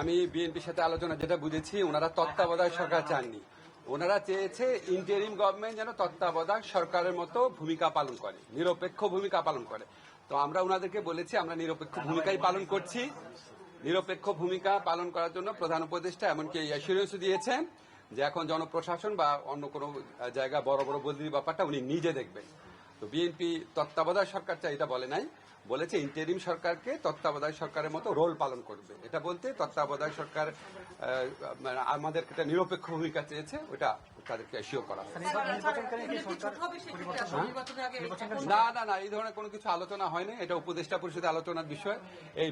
আমি বিএনপির সাথে আলোচনা যেটা বুঝেছি, ওনারা তত্ত্বাবধায়ক সরকার চাননি। ওনারা চেয়েছে ইন্টারিম গভর্নমেন্ট যেন তত্ত্বাবধায়ক সরকারের মতো ভূমিকা পালন করে, নিরপেক্ষ ভূমিকা পালন করে। তো আমরা ওনাদেরকে বলেছি, আমরা নিরপেক্ষ ভূমিকাই পালন করছি। নিরপেক্ষ ভূমিকা পালন করার জন্য প্রধান উপদেষ্টা এমনকি অ্যাসুরেন্স দিয়েছেন যে এখন জনপ্রশাসন বা অন্য কোনো জায়গা বড় বড় বদলির ব্যাপারটা উনি নিজে দেখবেন। তো বিএনপি তত্ত্বাবধায়ক সরকার চাই, এটা বলে নাই। বলেছে ইন্টারিম সরকারকে তত্ত্বাবধায়ক সরকারের মতো রোল পালন করবে। এটা বলতে তত্ত্বাবধায়ক সরকার মানে আমাদের একটা নিরপেক্ষ ভূমিকা চেয়েছে, ওটা তাদেরকে এসিও করা। না না না এই ধরনের কোনো কিছু আলোচনা হয়নি। এটা উপদেষ্টা পরিষদে আলোচনার বিষয়। এই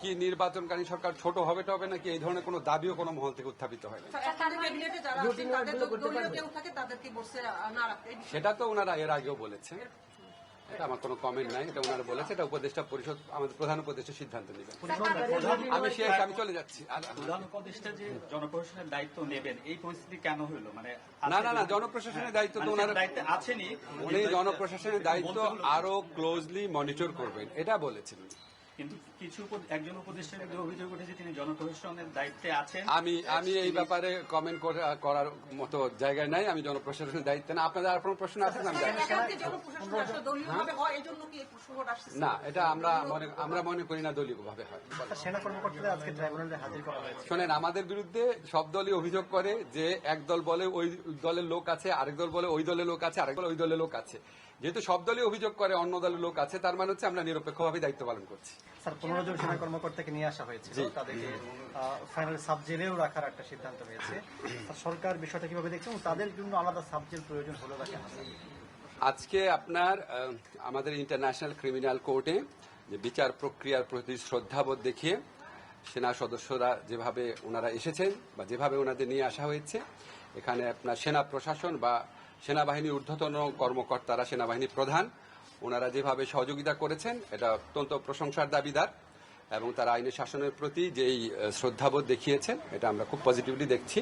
কি নির্বাচনকারী সরকার ছোট হবে হবে নাকি এই ধরনের কোনো দাবিও কোনো মহল থেকে উত্থাপিত এই বিষয়ে সেটা তো ওনারা এর আগেও বলেছেন। এটা আমার কোনো কমেন্ট নাই এটা ওনারা বলেছে এটা উপদেষ্টা পরিষদ আমাদের প্রধান উপদেষ্টা সিদ্ধান্ত নেবে। আমি শেষ আমি চলে যাচ্ছি। প্রধান উপদেষ্টা যে জনপ্রশাসনের দায়িত্ব নেবেন এই পরিস্থিতি কেন হলো মানে না না না জনপ্রশাসনের দায়িত্ব তো মানে ওনার দায়িত্ব আছেনই উনি জনপ্রশাসনের দায়িত্ব আরও ক্লোজলি মনিটর করবেন এটা বলেছেন কিন্তু কিছু একজন উপদেষ্টার বিরুদ্ধে অভিযোগ উঠেছে তিনি জনপ্রশাসনের দায়িত্বে আছেন। আমি আমি এই ব্যাপারে কমেন্ট করার মতো জায়গায় নাই আমি জনপ্রশাসনের দায়িত্ব না। আপনাদের আর কোনো প্রশ্ন আছে না? হয়। এটা আমরা মনে আমরা মনে করি না দলীয় ভাবে হয়। সেনা কর্মকর্তারা আজকে ট্রাইব্যুনালে হাজির করা হয়েছে। শোনেন আমাদের বিরুদ্ধে সব দলই অভিযোগ করে যে এক দল বলে ওই দলের লোক আছে আরেক দল বলে ওই দলের লোক আছে আরেক দল ওই দলের লোক আছে। যেহেতু সব দলই অভিযোগ করে অন্য দলের লোক আছে তার মানে হচ্ছে আমরা নিরপেক্ষভাবে দায়িত্ব পালন করছি। স্যার পনেরো জন সেনা কর্মকর্তাকে নিয়ে আসা হয়েছিল। তাদেরকে ফাইনাল সাব জেলেও রাখার একটা সিদ্ধান্ত হয়েছে। সরকার বিষয়টা কীভাবে দেখছে তাদের জন্য আলাদা সাব জেল প্রয়োজন হলো না কেন? আজকে আপনার আমাদের ইন্টারন্যাশনাল ক্রিমিনাল কোর্টে বিচার প্রক্রিয়ার প্রতি শ্রদ্ধাবোধ দেখিয়ে সেনা সদস্যরা যেভাবে ওনারা এসেছেন বা যেভাবে ওনাদের নিয়ে আসা হয়েছে এখানে আপনার সেনা প্রশাসন বা সেনাবাহিনীর ঊর্ধ্বতন কর্মকর্তারা সেনাবাহিনী প্রধান ওনারা যেভাবে সহযোগিতা করেছেন, এটা অত্যন্ত প্রশংসার দাবিদার এবং তারা আইনের শাসনের প্রতি যেই শ্রদ্ধাবোধ দেখিয়েছেন, এটা আমরা খুব পজিটিভলি দেখছি।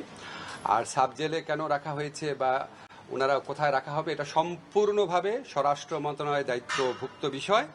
আর সাব জেলে কেন রাখা হয়েছে বা ওনারা কোথায় রাখা হবে, এটা সম্পূর্ণভাবে স্বরাষ্ট্র মন্ত্রণালয়ের দায়িত্বভুক্ত বিষয়।